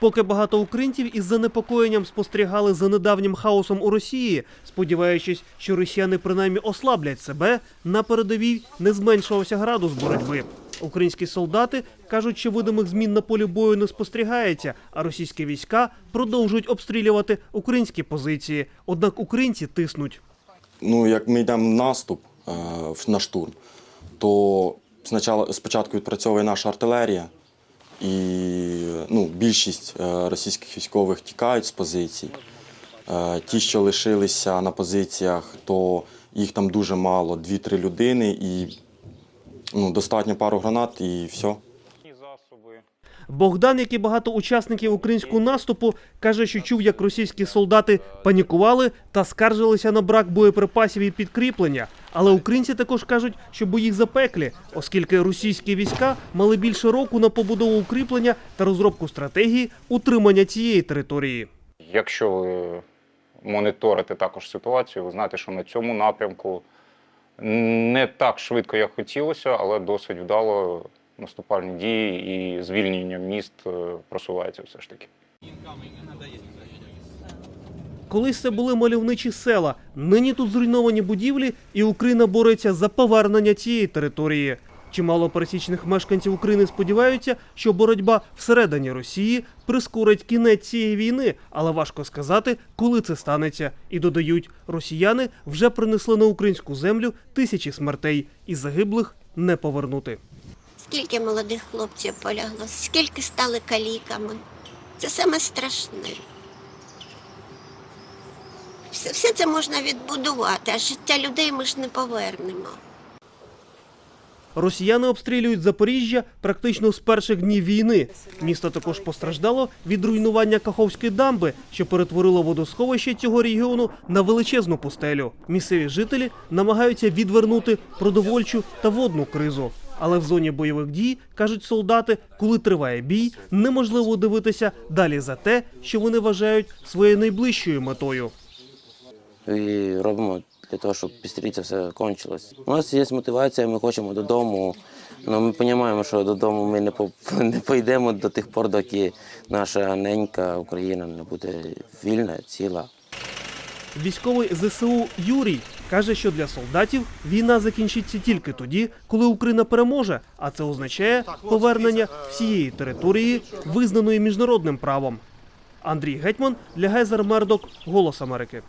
Поки багато українців із занепокоєнням спостерігали за недавнім хаосом у Росії, сподіваючись, що росіяни принаймні ослаблять себе, на передовій не зменшувався градус боротьби. Українські солдати кажуть, що видимих змін на полі бою не спостерігається, а російські війська продовжують обстрілювати українські позиції. Однак українці тиснуть. Ну, як ми йдемо в наступ е, на штурм, то спочатку відпрацьовує наша артилерія, і ну, більшість е, російських військових тікають з позицій. Е, ті, що лишилися на позиціях, то їх там дуже мало, 2-3 людини, і ну, достатньо пару гранат, і все. Богдан, як і багато учасників українського наступу, каже, що чув, як російські солдати панікували та скаржилися на брак боєприпасів і підкріплення. Але українці також кажуть, що бої їх запеклі, оскільки російські війська мали більше року на побудову укріплення та розробку стратегії утримання цієї території. Якщо ви моніторите також ситуацію, ви знаєте, що на цьому напрямку не так швидко, як хотілося, але досить вдало наступальні дії і звільнення міст е, просувається все ж таки. Колись це були мальовничі села. Нині тут зруйновані будівлі, і Україна бореться за повернення цієї території. Чимало пересічних мешканців України сподіваються, що боротьба всередині Росії прискорить кінець цієї війни, але важко сказати, коли це станеться. І додають, росіяни вже принесли на українську землю тисячі смертей, і загиблих не повернути. Скільки молодих хлопців полягло, скільки стали каліками. Це саме страшне. Все, все це можна відбудувати, а життя людей ми ж не повернемо. Росіяни обстрілюють Запоріжжя практично з перших днів війни. Місто також постраждало від руйнування Каховської дамби, що перетворило водосховище цього регіону на величезну пустелю. Місцеві жителі намагаються відвернути продовольчу та водну кризу. Але в зоні бойових дій кажуть солдати, коли триває бій, неможливо дивитися далі за те, що вони вважають своєю найближчою метою. і робимо для того, щоб це все кончилось. У нас є мотивація, ми хочемо додому. але ми розуміємо, що додому ми не по- не пойдемо до тих пор, доки наша ненька Україна не буде вільна, ціла. Військовий ЗСУ Юрій каже, що для солдатів війна закінчиться тільки тоді, коли Україна переможе, а це означає повернення всієї території, визнаної міжнародним правом. Андрій Гетьман для Гезер Мердок, Голос Америки.